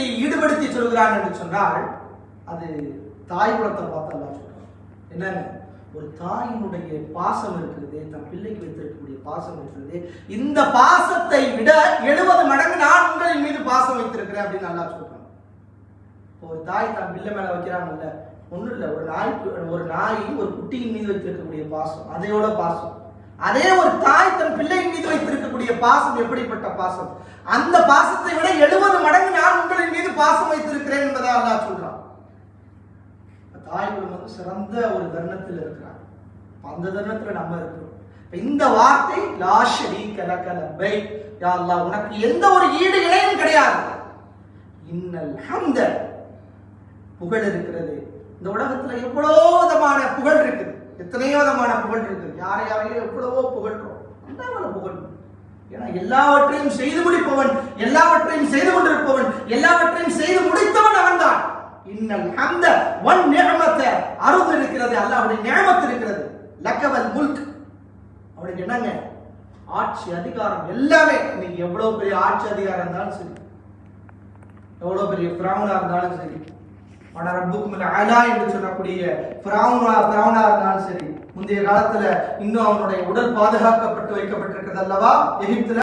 விஷயத்தை ஈடுபடுத்தி சொல்கிறான் என்று சொன்னால் அது தாய் குலத்தை பார்த்தா அல்லாஹ் சொல்றான் என்னங்க? ஒரு தாயினுடைய பாசம் இருக்கிறது தன் பிள்ளைக்கு வைத்திருக்கக்கூடிய பாசம் இருக்கிறது இந்த பாசத்தை விட எழுபது மடங்கு நான் உங்களின் மீது பாசம் வைத்திருக்கிறேன் அப்படின்னு நல்லா சொல்றான் இப்போ ஒரு தாய் தன் பிள்ளை மேல வைக்கிறாங்கல்ல ஒண்ணும் இல்ல ஒரு நாய் ஒரு நாய் ஒரு குட்டியின் மீது வைத்திருக்கக்கூடிய பாசம் அதையோட பாசம். அதே ஒரு தாய் தன் பிள்ளையின் மீது வைத்திருக்கக்கூடிய பாசம் எப்படிப்பட்ட பாசம்? அந்த பாசத்தை விட எழுபது மடங்கு நான் உங்களின் மீது பாசம் வைத்திருக்கிறேன் என்பதை அல்லாஹ் சொல்றான் தாய்கள் வந்து சிறந்த ஒரு தருணத்தில் இருக்கிறாங்க. அந்த தருணத்துல நம்ம இருக்கிறோம். இந்த வார்த்தை லாஷரி கலக்கல பை யா அல்லாஹ் உனக்கு எந்த ஒரு ஈடு இணையும் கிடையாது. இன்னல் ஹம்த புகழ் இருக்கிறது. இந்த உலகத்துல எவ்வளோ விதமான புகழ் இருக்குது. எத்தனையோ விதமான புகழ் இருக்குது. யாரை யாரையும் எவ்வளவோ புகழ்றோம். அந்த புகழ் ஏன்னா எல்லாவற்றையும் செய்து முடிப்பவன் எல்லாவற்றையும் செய்து கொண்டிருப்பவன் எல்லாவற்றையும் இன்னல் ஹம்த ஒன் நியமத்த அருள் இருக்கிறது அல்லாஹ்வுடைய நியமத்து இருக்கிறது. லக்கவல் முல்க். அவனுக்கு என்னங்க? ஆட்சி அதிகாரம் எல்லாமே. இன்னைக்கு எவ்வளவு பெரிய ஆட்சி அதிகாரம் இருந்தாலும் சரி. எவ்வளவு பெரிய பிராமணா இருந்தாலும் சரி. ஆனா ரப்புக்கும் அலா என்று சொல்லக்கூடிய பிராமணா பிராமணா இருந்தாலும் சரி. முந்தைய காலத்துல இன்னும் அவனுடைய உடல் பாதுகாக்கப்பட்டு வைக்கப்பட்டிருக்கிறது அல்லவா? எகிப்துல